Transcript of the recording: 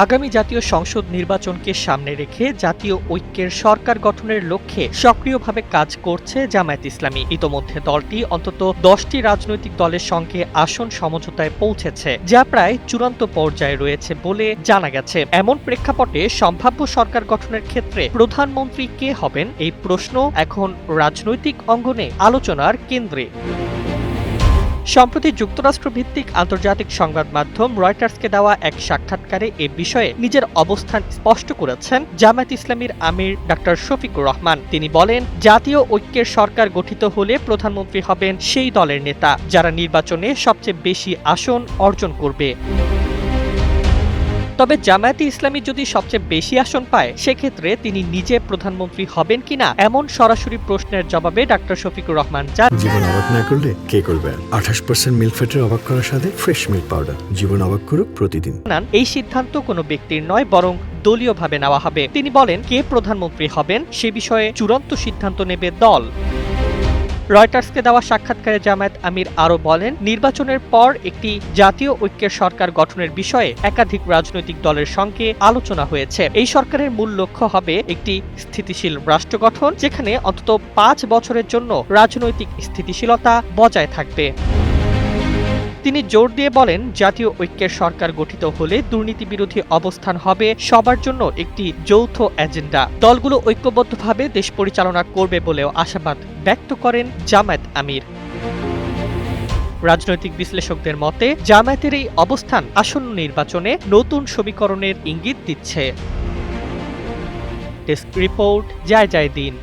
আগামী জাতীয় সংসদ নির্বাচনকে সামনে রেখে জাতীয় ঐক্যের সরকার গঠনের লক্ষ্যে সক্রিয়ভাবে কাজ করছে জামায়াত ইসলামী। ইতোমধ্যে দলটি অন্তত দশটি রাজনৈতিক দলের সঙ্গে আসন সমঝোতায় পৌঁছেছে, যা প্রায় চূড়ান্ত পর্যায়ে রয়েছে বলে জানা গেছে। এমন প্রেক্ষাপটে সম্ভাব্য সরকার গঠনের ক্ষেত্রে প্রধানমন্ত্রী কে হবেন এই প্রশ্ন এখন রাজনৈতিক অঙ্গনে আলোচনার কেন্দ্রে। সম্প্রতি যুক্তরাষ্ট্রভিত্তিক আন্তর্জাতিক সংবাদ মাধ্যম রয়টার্সকে দেওয়া এক সাক্ষাৎকারে এ বিষয়ে নিজের অবস্থান স্পষ্ট করেছেন জামায়াত ইসলামীর আমির ডক্টর শফিকুর রহমান। তিনি বলেন, জাতীয় ঐক্যের সরকার গঠিত হলে প্রধানমন্ত্রী হবেন সেই দলের নেতা, যারা নির্বাচনে সবচেয়ে বেশি আসন অর্জন করবে। তবে জামায়াতে ইসলামী যদি সবচেয়ে বেশি আসন পায় সেক্ষেত্রে তিনি নিজে প্রধানমন্ত্রী হবেন কিনা এমন সরাসরি প্রশ্নের জবাবে ডাক্তার শফিকুর রহমান জানান জীবন অবাক না করলে কে করবে আঠাশ পার্সেন্ট মিল্ক ফ্যাটের অবাক করার সাথে ফ্রেশ মিল্ক পাউডার জীবন অবাক করুক প্রতিদিন। জানান এই সিদ্ধান্ত কোনো ব্যক্তির নয় বরং দলীয়ভাবে নেওয়া হবে। তিনি বলেন কে প্রধানমন্ত্রী হবেন সে বিষয়ে চূড়ান্ত সিদ্ধান্ত নেবে দল। রয়টার্সকে দেওয়া সাক্ষাৎকারে জামায়াত আমির আরও বলেন, নির্বাচনের পর একটি জাতীয় ঐক্যের সরকার গঠনের বিষয়ে একাধিক রাজনৈতিক দলের সঙ্গে আলোচনা হয়েছে। এই সরকারের মূল লক্ষ্য হবে একটি স্থিতিশীল রাষ্ট্র গঠন, যেখানে অন্তত পাঁচ বছরের জন্য রাজনৈতিক স্থিতিশীলতা বজায় থাকবে। তিনি জোর দিয়ে বলেন, জাতীয় ঐক্যের সরকার গঠিত হলে দুর্নীতি বিরোধী অবস্থান হবে সবার জন্য একটি যৌথ এজেন্ডা। দলগুলো ঐক্যবদ্ধভাবে দেশ পরিচালনা করবে বলেও আশাবাদ ব্যক্ত করেন জামায়াত আমির। রাজনৈতিক বিশ্লেষকদের মতে, জামায়াতের এই অবস্থান আসন্ন নির্বাচনে নতুন সমীকরণের ইঙ্গিত দিচ্ছে। ডেস্ক রিপোর্ট যায় যায় দিন।